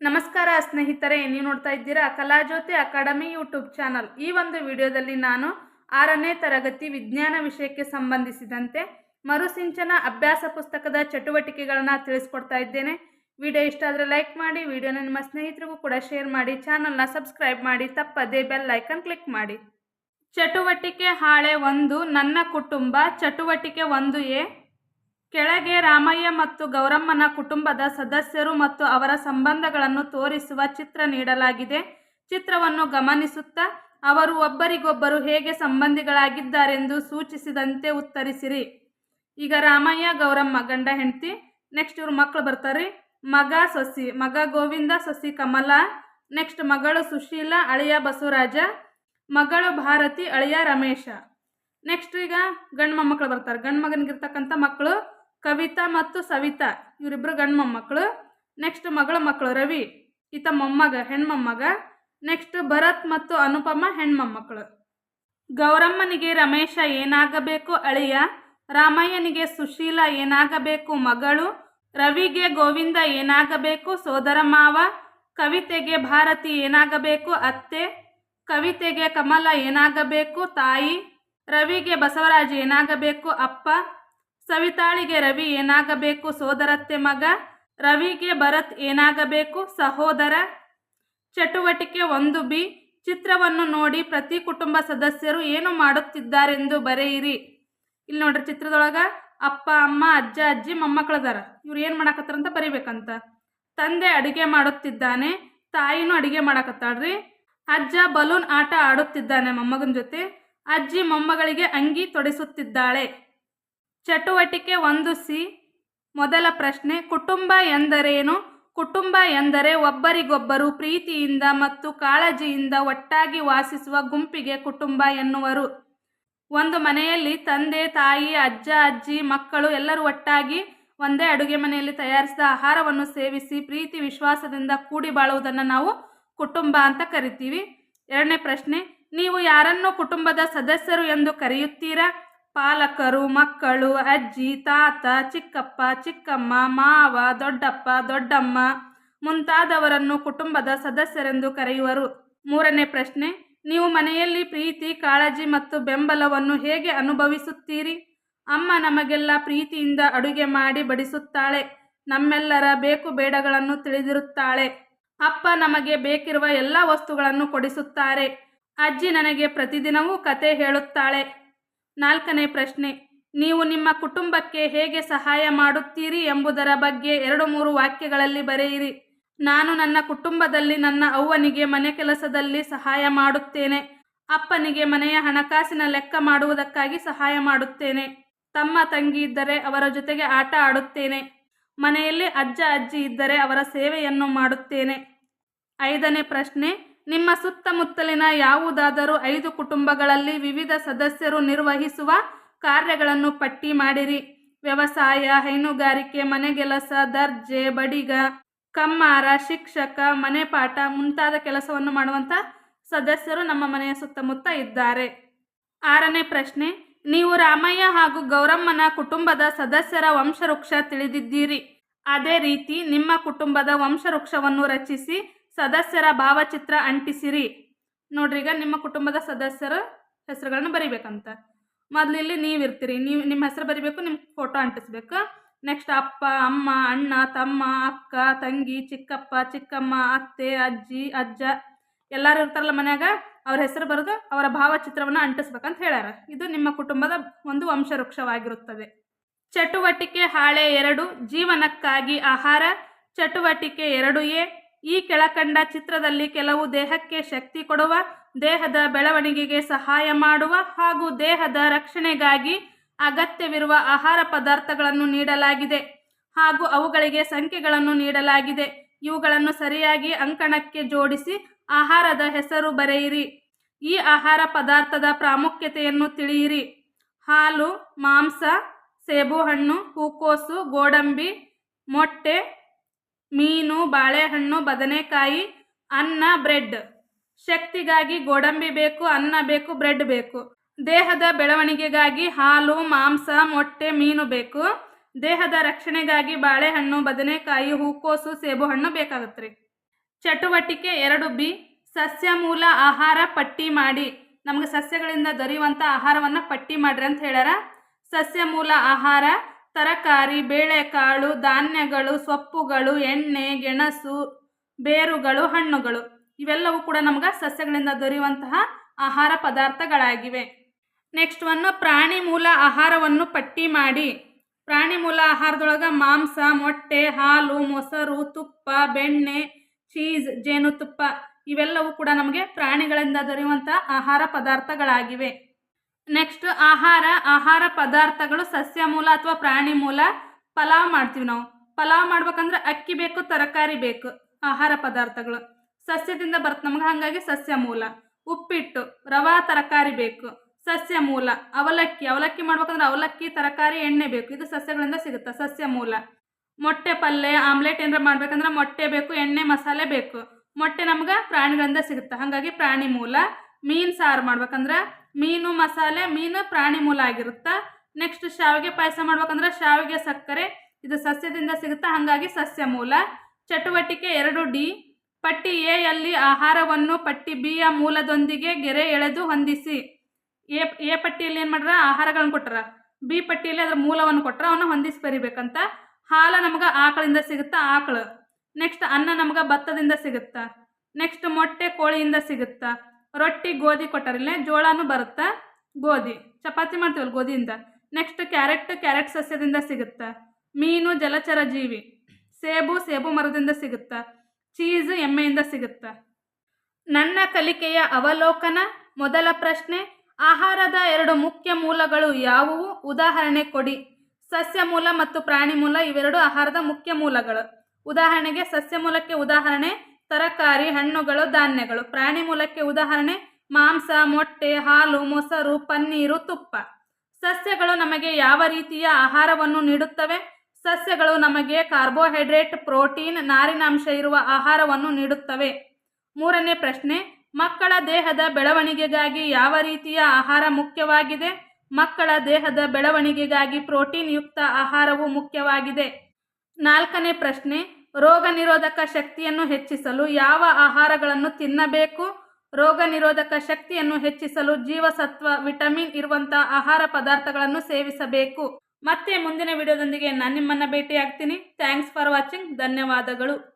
ನಮಸ್ಕಾರ ಸ್ನೇಹಿತರೆ, ನೀವು ನೋಡ್ತಾ ಇದ್ದೀರಾ ಕಲಾಜ್ಯೋತಿ ಅಕಾಡೆಮಿ ಯೂಟ್ಯೂಬ್ ಚಾನಲ್. ಈ ಒಂದು ವಿಡಿಯೋದಲ್ಲಿ ನಾನು ಆರನೇ ತರಗತಿ ವಿಜ್ಞಾನ ವಿಷಯಕ್ಕೆ ಸಂಬಂಧಿಸಿದಂತೆ ಮರುಸಿಂಚನ ಅಭ್ಯಾಸ ಪುಸ್ತಕದ ಚಟುವಟಿಕೆಗಳನ್ನು ತಿಳಿಸ್ಕೊಡ್ತಾ ಇದ್ದೇನೆ. ವಿಡಿಯೋ ಇಷ್ಟ ಆದರೆ ಲೈಕ್ ಮಾಡಿ, ವಿಡಿಯೋನ ನಿಮ್ಮ ಸ್ನೇಹಿತರಿಗೂ ಕೂಡ ಶೇರ್ ಮಾಡಿ, ಚಾನಲ್ನ ಸಬ್ಸ್ಕ್ರೈಬ್ ಮಾಡಿ, ತಪ್ಪದೇ ಬೆಲ್ ಐಕನ್ ಕ್ಲಿಕ್ ಮಾಡಿ. ಚಟುವಟಿಕೆ ಹಾಳೆ ಒಂದು, ನನ್ನ ಕುಟುಂಬ, ಚಟುವಟಿಕೆ ಒಂದು ಎ ಕೆಳಗೆ ರಾಮಯ್ಯ ಮತ್ತು ಗೌರಮ್ಮನ ಕುಟುಂಬದ ಸದಸ್ಯರು ಮತ್ತು ಅವರ ಸಂಬಂಧಗಳನ್ನು ತೋರಿಸುವ ಚಿತ್ರ ನೀಡಲಾಗಿದೆ. ಚಿತ್ರವನ್ನು ಗಮನಿಸುತ್ತಾ, ಅವರು ಒಬ್ಬರಿಗೊಬ್ಬರು ಹೇಗೆ ಸಂಬಂಧಿಗಳಾಗಿದ್ದಾರೆಂದು ಸೂಚಿಸಿದಂತೆ ಉತ್ತರಿಸಿರಿ. ಈಗ ರಾಮಯ್ಯ, ಗೌರಮ್ಮ, ಗಂಡ, ಹೆಂಡತಿ ನೆಕ್ಸ್ಟ್ ಇವ್ರ ಮಕ್ಕಳು ಬರ್ತಾರೆ. ಮಗ ಸೊಸಿ, ಮಗ ಗೋವಿಂದ, ಸಸಿ ಕಮಲ ನೆಕ್ಸ್ಟ್ ಮಗಳು ಸುಶೀಲ, ಅಳಿಯ ಬಸವರಾಜ, ಮಗಳು ಭಾರತಿ, ಅಳಿಯ ರಮೇಶ. ನೆಕ್ಸ್ಟ್ ಈಗ ಗಂಡು ಮೊಮ್ಮಕ್ಕಳು ಬರ್ತಾರೆ. ಗಂಡು ಮಗನಿಗಿರ್ತಕ್ಕಂಥ ಮಕ್ಕಳು ಕವಿತಾ ಮತ್ತು ಸವಿತಾ ಇವರಿಬ್ಬರು ಗಂಡು ಮೊಮ್ಮಕ್ಕಳು ನೆಕ್ಸ್ಟ್ ಮಗಳ ಮಕ್ಕಳು, ರವಿ. ಈತ ಮೊಮ್ಮಗ ಹೆಣ್ಮೊಮ್ಮಗ ನೆಕ್ಸ್ಟ್ ಭರತ್ ಮತ್ತು ಅನುಪಮ ಹೆಣ್ಮೊಮ್ಮಕ್ಕಳು ಗೌರಮ್ಮನಿಗೆ ರಮೇಶ ಏನಾಗಬೇಕು ಅಳಿಯ? ರಾಮಯ್ಯನಿಗೆ ಸುಶೀಲ ಏನಾಗಬೇಕು ಮಗಳು? ರವಿಗೆ ಗೋವಿಂದ ಏನಾಗಬೇಕು ಸೋದರ ಮಾವ? ಕವಿತೆಗೆ ಭಾರತಿ ಏನಾಗಬೇಕು ಅತ್ತೆ? ಕವಿತೆಗೆ ಕಮಲ ಏನಾಗಬೇಕು ತಾಯಿ? ರವಿಗೆ ಬಸವರಾಜ್ ಏನಾಗಬೇಕು ಅಪ್ಪ? ಸವಿತಾಳಿಗೆ ರವಿ ಏನಾಗಬೇಕು? ಸೋದರತ್ತೆ ಮಗ, ರವಿಗೆ ಭರತ್ ಏನಾಗಬೇಕು? ಸಹೋದರ, ಚಟುವಟಿಕೆ ಒಂದು ಬಿ, ಚಿತ್ರವನ್ನು ನೋಡಿ ಪ್ರತಿ ಕುಟುಂಬ ಸದಸ್ಯರು ಏನು ಮಾಡುತ್ತಿದ್ದಾರೆಂದು ಬರೆಯಿರಿ. ಇಲ್ಲಿ ನೋಡ್ರಿ ಚಿತ್ರದೊಳಗೆ, ಅಪ್ಪ, ಅಮ್ಮ, ಅಜ್ಜ, ಅಜ್ಜಿ, ಮೊಮ್ಮಕ್ಕಳದಾರ. ಇವ್ರು ಏನು ಮಾಡಕತ್ತಾರ ಅಂತ ಬರಿಬೇಕಂತ. ತಂದೆ ಅಡುಗೆ ಮಾಡುತ್ತಿದ್ದಾನೆ, ತಾಯಿನೂ ಅಡುಗೆ ಮಾಡಕತ್ತಾಳ್ರಿ. ಅಜ್ಜ ಬಲೂನ್ ಆಟ ಆಡುತ್ತಿದ್ದಾನೆ ಮೊಮ್ಮಗನ ಜೊತೆ. ಅಜ್ಜಿ ಮೊಮ್ಮಗಳಿಗೆ ಅಂಗಿ ತೊಡಿಸುತ್ತಿದ್ದಾಳೆ. ಚಟುವಟಿಕೆ ಒಂದು ಸಿ. ಮೊದಲ ಪ್ರಶ್ನೆ, ಕುಟುಂಬ ಎಂದರೇನು? ಕುಟುಂಬ ಎಂದರೆ ಒಬ್ಬರಿಗೊಬ್ಬರು ಪ್ರೀತಿಯಿಂದ ಮತ್ತು ಕಾಳಜಿಯಿಂದ ಒಟ್ಟಾಗಿ ವಾಸಿಸುವ ಗುಂಪಿಗೆ ಕುಟುಂಬ ಎನ್ನುವರು. ಒಂದು ಮನೆಯಲ್ಲಿ ತಂದೆ, ತಾಯಿ, ಅಜ್ಜ, ಅಜ್ಜಿ, ಮಕ್ಕಳು ಎಲ್ಲರೂ ಒಟ್ಟಾಗಿ ಒಂದೇ ಅಡುಗೆ ಮನೆಯಲ್ಲಿ ತಯಾರಿಸಿದ ಆಹಾರವನ್ನು ಸೇವಿಸಿ ಪ್ರೀತಿ, ವಿಶ್ವಾಸದಿಂದ ಕೂಡಿ ಬಾಳುವುದನ್ನು ನಾವು ಕುಟುಂಬ ಅಂತ ಕರಿತೀವಿ. ಎರಡನೇ ಪ್ರಶ್ನೆ, ನೀವು ಯಾರನ್ನು ಕುಟುಂಬದ ಸದಸ್ಯರು ಎಂದು ಕರೆಯುತ್ತೀರಾ? ಪಾಲಕರು, ಮಕ್ಕಳು, ಅಜ್ಜಿ, ತಾತ, ಚಿಕ್ಕಪ್ಪ, ಚಿಕ್ಕಮ್ಮ, ಮಾವ, ದೊಡ್ಡಪ್ಪ, ದೊಡ್ಡಮ್ಮ ಮುಂತಾದವರನ್ನು ಕುಟುಂಬದ ಸದಸ್ಯರೆಂದು ಕರೆಯುವರು. ಮೂರನೇ ಪ್ರಶ್ನೆ, ನೀವು ಮನೆಯಲ್ಲಿ ಪ್ರೀತಿ, ಕಾಳಜಿ ಮತ್ತು ಬೆಂಬಲವನ್ನು ಹೇಗೆ ಅನುಭವಿಸುತ್ತೀರಿ? ಅಮ್ಮ ನಮಗೆಲ್ಲ ಪ್ರೀತಿಯಿಂದ ಅಡುಗೆ ಮಾಡಿ ಬಡಿಸುತ್ತಾಳೆ. ನಮ್ಮೆಲ್ಲರ ಬೇಕು ಬೇಡಗಳನ್ನು ತಿಳಿದಿರುತ್ತಾಳೆ. ಅಪ್ಪ ನಮಗೆ ಬೇಕಿರುವ ಎಲ್ಲ ವಸ್ತುಗಳನ್ನು ಕೊಡಿಸುತ್ತಾರೆ. ಅಜ್ಜಿ ನನಗೆ ಪ್ರತಿದಿನವೂ ಕತೆ ಹೇಳುತ್ತಾಳೆ. ನಾಲ್ಕನೇ ಪ್ರಶ್ನೆ, ನೀವು ನಿಮ್ಮ ಕುಟುಂಬಕ್ಕೆ ಹೇಗೆ ಸಹಾಯ ಮಾಡುತ್ತೀರಿ ಎಂಬುದರ ಬಗ್ಗೆ ಎರಡು ಮೂರು ವಾಕ್ಯಗಳಲ್ಲಿ ಬರೆಯಿರಿ. ನಾನು ನನ್ನ ಕುಟುಂಬದಲ್ಲಿ ನನ್ನ ಅವ್ವನಿಗೆ ಮನೆ ಕೆಲಸದಲ್ಲಿ ಸಹಾಯ ಮಾಡುತ್ತೇನೆ. ಅಪ್ಪನಿಗೆ ಮನೆಯ ಹಣಕಾಸಿನ ಲೆಕ್ಕ ಮಾಡುವುದಕ್ಕಾಗಿ ಸಹಾಯ ಮಾಡುತ್ತೇನೆ. ತಮ್ಮ ತಂಗಿ ಇದ್ದರೆ ಅವರ ಜೊತೆಗೆ ಆಟ ಆಡುತ್ತೇನೆ. ಮನೆಯಲ್ಲಿ ಅಜ್ಜ ಅಜ್ಜಿ ಇದ್ದರೆ ಅವರ ಸೇವೆಯನ್ನು ಮಾಡುತ್ತೇನೆ. ಐದನೇ ಪ್ರಶ್ನೆ ನಿಮ್ಮ ಸುತ್ತಮುತ್ತಲಿನ ಯಾವುದಾದರೂ ಐದು ಕುಟುಂಬಗಳಲ್ಲಿ ವಿವಿಧ ಸದಸ್ಯರು ನಿರ್ವಹಿಸುವ ಕಾರ್ಯಗಳನ್ನು ಪಟ್ಟಿ ಮಾಡಿರಿ. ವ್ಯವಸಾಯ, ಹೈನುಗಾರಿಕೆ ಮನೆಗೆಲಸ ದರ್ಜೆ, ಬಡಿಗ, ಕಮ್ಮಾರ, ಶಿಕ್ಷಕ, ಮನೆ ಪಾಠ ಮುಂತಾದ ಕೆಲಸವನ್ನು ಮಾಡುವಂಥ ಸದಸ್ಯರು ನಮ್ಮ ಮನೆಯ ಸುತ್ತಮುತ್ತ ಇದ್ದಾರೆ. ಆರನೇ ಪ್ರಶ್ನೆ, ನೀವು ರಾಮಯ್ಯ ಹಾಗೂ ಗೌರಮ್ಮನ ಕುಟುಂಬದ ಸದಸ್ಯರ ವಂಶವೃಕ್ಷ ತಿಳಿದಿದ್ದೀರಿ. ಅದೇ ರೀತಿ ನಿಮ್ಮ ಕುಟುಂಬದ ವಂಶವೃಕ್ಷವನ್ನು ರಚಿಸಿ ಸದಸ್ಯರ ಭಾವಚಿತ್ರ ಅಂಟಿಸಿರಿ. ನೋಡ್ರಿ, ಈಗ ನಿಮ್ಮ ಕುಟುಂಬದ ಸದಸ್ಯರ ಹೆಸರುಗಳನ್ನು ಬರಿಬೇಕಂತ. ಮೊದಲು ಇಲ್ಲಿ ನೀವಿರ್ತೀರಿ. ನೀವು ನಿಮ್ಮ ಹೆಸರು ಬರಿಬೇಕು, ನಿಮ್ಮ ಫೋಟೋ ಅಂಟಿಸ್ಬೇಕು. ನೆಕ್ಸ್ಟ್ ಅಪ್ಪ, ಅಮ್ಮ, ಅಣ್ಣ, ತಮ್ಮ, ಅಕ್ಕ, ತಂಗಿ, ಚಿಕ್ಕಪ್ಪ, ಚಿಕ್ಕಮ್ಮ, ಅತ್ತೆ, ಅಜ್ಜಿ, ಅಜ್ಜ. ಎಲ್ಲರೂ ಇರ್ತಾರಲ್ಲ ಮನ್ಯಾಗ, ಅವ್ರ ಹೆಸರು ಬರೆದು ಅವರ ಭಾವಚಿತ್ರವನ್ನು ಅಂಟಿಸ್ಬೇಕಂತ ಹೇಳ್ಯಾರ. ಇದು ನಿಮ್ಮ ಕುಟುಂಬದ ಒಂದು ವಂಶವೃಕ್ಷವಾಗಿರುತ್ತದೆ. ಚಟುವಟಿಕೆ ಹಾಳೆ ಎರಡು, ಜೀವನಕ್ಕಾಗಿ ಆಹಾರ. ಚಟುವಟಿಕೆ ಎರಡು ಎ ಈ ಕೆಳಕಂಡ ಚಿತ್ರದಲ್ಲಿ ಕೆಲವು ದೇಹಕ್ಕೆ ಶಕ್ತಿ ಕೊಡುವ, ದೇಹದ ಬೆಳವಣಿಗೆಗೆ ಸಹಾಯ ಮಾಡುವ ಹಾಗೂ ದೇಹದ ರಕ್ಷಣೆಗಾಗಿ ಅಗತ್ಯವಿರುವ ಆಹಾರ ಪದಾರ್ಥಗಳನ್ನು ನೀಡಲಾಗಿದೆ ಹಾಗೂ ಅವುಗಳಿಗೆ ಸಂಖ್ಯೆಗಳನ್ನು ನೀಡಲಾಗಿದೆ. ಇವುಗಳನ್ನು ಸರಿಯಾಗಿ ಅಂಕಣಕ್ಕೆ ಜೋಡಿಸಿ ಆಹಾರದ ಹೆಸರು ಬರೆಯಿರಿ. ಈ ಆಹಾರ ಪದಾರ್ಥದ ಪ್ರಾಮುಖ್ಯತೆಯನ್ನು ತಿಳಿಯಿರಿ. ಹಾಲು, ಮಾಂಸ, ಸೇಬುಹಣ್ಣು, ಹೂಕೋಸು, ಗೋಡಂಬಿ, ಮೊಟ್ಟೆ ಮೀನು, ಬಾಳೆಹಣ್ಣು, ಬದನೆಕಾಯಿ, ಅನ್ನ, ಬ್ರೆಡ್. ಶಕ್ತಿಗಾಗಿ ಗೋಡಂಬಿ ಬೇಕು, ಅನ್ನ ಬೇಕು, ಬ್ರೆಡ್ ಬೇಕು. ದೇಹದ ಬೆಳವಣಿಗೆಗಾಗಿ ಹಾಲು, ಮಾಂಸ, ಮೊಟ್ಟೆ, ಮೀನು ಬೇಕು. ದೇಹದ ರಕ್ಷಣೆಗಾಗಿ ಬಾಳೆಹಣ್ಣು, ಬದನೆಕಾಯಿ, ಹೂಕೋಸು, ಸೇಬುಹಣ್ಣು ಬೇಕಾಗತ್ತೆ ರೀ ಚಟುವಟಿಕೆ ಎರಡು ಬಿ. ಸಸ್ಯ ಮೂಲ ಆಹಾರ ಪಟ್ಟಿ ಮಾಡಿ. ನಮಗೆ ಸಸ್ಯಗಳಿಂದ ದೊರೆಯುವಂಥ ಆಹಾರವನ್ನು ಪಟ್ಟಿ ಮಾಡ್ರಿ ಅಂತ ಹೇಳ್ಯಾರ. ಸಸ್ಯ ಮೂಲ ಆಹಾರ ತರಕಾರಿ, ಬೇಳೆಕಾಳು, ಧಾನ್ಯಗಳು, ಸೊಪ್ಪುಗಳು, ಎಣ್ಣೆ, ಗೆಣಸು, ಬೇರುಗಳು, ಹಣ್ಣುಗಳು. ಇವೆಲ್ಲವೂ ಕೂಡ ನಮ್ಗೆ ಸಸ್ಯಗಳಿಂದ ದೊರೆಯುವಂತಹ ಆಹಾರ ಪದಾರ್ಥಗಳಾಗಿವೆ. ನೆಕ್ಸ್ಟ್ ಒನ್ ಪ್ರಾಣಿ ಮೂಲ ಆಹಾರವನ್ನು ಪಟ್ಟಿ ಮಾಡಿ. ಪ್ರಾಣಿ ಮೂಲ ಆಹಾರದೊಳಗೆ ಮಾಂಸ, ಮೊಟ್ಟೆ, ಹಾಲು, ಮೊಸರು, ತುಪ್ಪ, ಬೆಣ್ಣೆ, ಚೀಸ್, ಜೇನುತುಪ್ಪ ಇವೆಲ್ಲವೂ ಕೂಡ ನಮಗೆ ಪ್ರಾಣಿಗಳಿಂದ ದೊರೆಯುವಂಥ ಆಹಾರ ಪದಾರ್ಥಗಳಾಗಿವೆ. ನೆಕ್ಸ್ಟ್ ಆಹಾರ ಆಹಾರ ಪದಾರ್ಥಗಳು, ಸಸ್ಯ ಮೂಲ ಅಥವಾ ಪ್ರಾಣಿ ಮೂಲ, ಪಲಾವ್ ಮಾಡ್ತೀವಿ ನಾವು. ಪಲಾವ್ ಮಾಡ್ಬೇಕಂದ್ರೆ ಅಕ್ಕಿ ಬೇಕು, ತರಕಾರಿ ಬೇಕು, ಆಹಾರ ಪದಾರ್ಥಗಳು. ಸಸ್ಯದಿಂದ ಬರ್ತ ನಮ್ಗೆ ಹಾಗಾಗಿ ಸಸ್ಯ ಮೂಲ. ಉಪ್ಪಿಟ್ಟು, ರವಾ, ತರಕಾರಿ ಬೇಕು, ಸಸ್ಯ ಮೂಲ. ಅವಲಕ್ಕಿ ಅವಲಕ್ಕಿ ಮಾಡ್ಬೇಕಂದ್ರೆ ಅವಲಕ್ಕಿ, ತರಕಾರಿ, ಎಣ್ಣೆ ಬೇಕು. ಇದು ಸಸ್ಯಗಳಿಂದ ಸಿಗುತ್ತೆ, ಸಸ್ಯ ಮೂಲ. ಮೊಟ್ಟೆ ಪಲ್ಯ ಆಮ್ಲೆಟ್ ಏನಾರ ಮಾಡ್ಬೇಕಂದ್ರೆ ಮೊಟ್ಟೆ ಬೇಕು, ಎಣ್ಣೆ, ಮಸಾಲೆ ಬೇಕು. ಮೊಟ್ಟೆ ನಮ್ಗೆ ಪ್ರಾಣಿಗಳಿಂದ ಸಿಗುತ್ತೆ. ಹಾಗಾಗಿ ಪ್ರಾಣಿ ಮೂಲ. ಮೀನು ಸಾರು ಮಾಡ್ಬೇಕಂದ್ರೆ ಮೀನು ಮಸಾಲೆ, ಮೀನು ಪ್ರಾಣಿ ಮೂಲ ಆಗಿರುತ್ತೆ? ನೆಕ್ಸ್ಟ್ ಶಾವಿಗೆ ಪಾಯಸ ಮಾಡ್ಬೇಕಂದ್ರೆ ಶಾವಿಗೆ ಸಕ್ಕರೆ, ಇದು ಸಸ್ಯದಿಂದ ಸಿಗುತ್ತೆ? ಹಾಗಾಗಿ ಸಸ್ಯ ಮೂಲ. ಚಟುವಟಿಕೆ ಎರಡು ಡಿ. ಪಟ್ಟಿ ಎ ಯಲ್ಲಿ ಆಹಾರವನ್ನು ಪಟ್ಟಿ ಬಿ ಯ ಮೂಲದೊಂದಿಗೆ ಗೆರೆ ಎಳೆದು ಹೊಂದಿಸಿ. ಎ ಎ ಪಟ್ಟಿಯಲ್ಲಿ ಏನು ಮಾಡ್ರ? ಆಹಾರಗಳನ್ನು ಕೊಟ್ರ. ಬಿ ಪಟ್ಟಿಯಲ್ಲಿ ಅದರ ಮೂಲವನ್ನು ಕೊಟ್ರ ಅವನ್ನ ಹೊಂದಿಸಿ ಬರಿಬೇಕಂತ. ಹಾಲು ನಮ್ಗೆ ಆಕಳಿಂದ ಸಿಗುತ್ತಾ? ಆಕಳು. ನೆಕ್ಸ್ಟ್ ಅನ್ನ ನಮ್ಗೆ ಭತ್ತದಿಂದ ಸಿಗುತ್ತಾ? ನೆಕ್ಸ್ಟ್ ಮೊಟ್ಟೆ ಕೋಳಿಯಿಂದ ಸಿಗುತ್ತಾ? ರೊಟ್ಟಿ ಗೋಧಿ ಕೊಟ್ಟಾರಿಲ್ಲ ಜೋಳನೂ ಬರುತ್ತೆ? ಗೋಧಿ. ಚಪಾತಿ ಮಾಡ್ತೀವಲ್ಲ ಗೋಧಿಯಿಂದ? ನೆಕ್ಸ್ಟ್ ಕ್ಯಾರೆಟ್ ಕ್ಯಾರೆಟ್ ಸಸ್ಯದಿಂದ ಸಿಗುತ್ತೆ? ಮೀನು, ಜಲಚರ ಜೀವಿ. ಸೇಬು ಸೇಬು ಮರದಿಂದ ಸಿಗುತ್ತೆ? ಚೀಸ್ ಎಮ್ಮೆಯಿಂದ ಸಿಗುತ್ತೆ? ನನ್ನ ಕಲಿಕೆಯ ಅವಲೋಕನ, ಮೊದಲ ಪ್ರಶ್ನೆ, ಆಹಾರದ ಎರಡು ಮುಖ್ಯ ಮೂಲಗಳು ಯಾವುವು? ಉದಾಹರಣೆ ಕೊಡಿ. ಸಸ್ಯ ಮೂಲ ಮತ್ತು ಪ್ರಾಣಿ ಮೂಲ ಇವೆರಡು ಆಹಾರದ ಮುಖ್ಯ ಮೂಲಗಳು. ಉದಾಹರಣೆಗೆ ಸಸ್ಯ ಮೂಲಕ್ಕೆ ಉದಾಹರಣೆ ತರಕಾರಿ, ಹಣ್ಣುಗಳು, ಧಾನ್ಯಗಳು. ಪ್ರಾಣಿ ಮೂಲಕ್ಕೆ ಉದಾಹರಣೆ, ಮಾಂಸ, ಮೊಟ್ಟೆ, ಹಾಲು, ಮೊಸರು, ಪನ್ನೀರು, ತುಪ್ಪ. ಸಸ್ಯಗಳು ನಮಗೆ ಯಾವ ರೀತಿಯ ಆಹಾರವನ್ನು ನೀಡುತ್ತವೆ? ಸಸ್ಯಗಳು ನಮಗೆ ಕಾರ್ಬೋಹೈಡ್ರೇಟ್, ಪ್ರೋಟೀನ್, ನಾರಿನಾಂಶ ಇರುವ ಆಹಾರವನ್ನು ನೀಡುತ್ತವೆ. ಮೂರನೇ ಪ್ರಶ್ನೆ, ಮಕ್ಕಳ ದೇಹದ ಬೆಳವಣಿಗೆಗಾಗಿ ಯಾವ ರೀತಿಯ ಆಹಾರ ಮುಖ್ಯವಾಗಿದೆ? ಮಕ್ಕಳ ದೇಹದ ಬೆಳವಣಿಗೆಗಾಗಿ ಪ್ರೋಟೀನ್ ಯುಕ್ತ ಆಹಾರವು ಮುಖ್ಯವಾಗಿದೆ. ನಾಲ್ಕನೇ ಪ್ರಶ್ನೆ ರೋಗ ನಿರೋಧಕ ಶಕ್ತಿಯನ್ನು ಹೆಚ್ಚಿಸಲು ಯಾವ ಆಹಾರಗಳನ್ನು ತಿನ್ನಬೇಕು? ರೋಗ ನಿರೋಧಕ ಶಕ್ತಿಯನ್ನು ಹೆಚ್ಚಿಸಲು ಜೀವಸತ್ವ, ವಿಟಮಿನ್ ಇರುವಂತಹ ಆಹಾರ ಪದಾರ್ಥಗಳನ್ನು ಸೇವಿಸಬೇಕು. ಮತ್ತೆ ಮುಂದಿನ ವಿಡಿಯೋದೊಂದಿಗೆ ನಾನು ನಿಮ್ಮನ್ನು ಭೇಟಿಯಾಗ್ತೀನಿ. ಥ್ಯಾಂಕ್ಸ್ ಫಾರ್ ವಾಚಿಂಗ್ ಧನ್ಯವಾದಗಳು.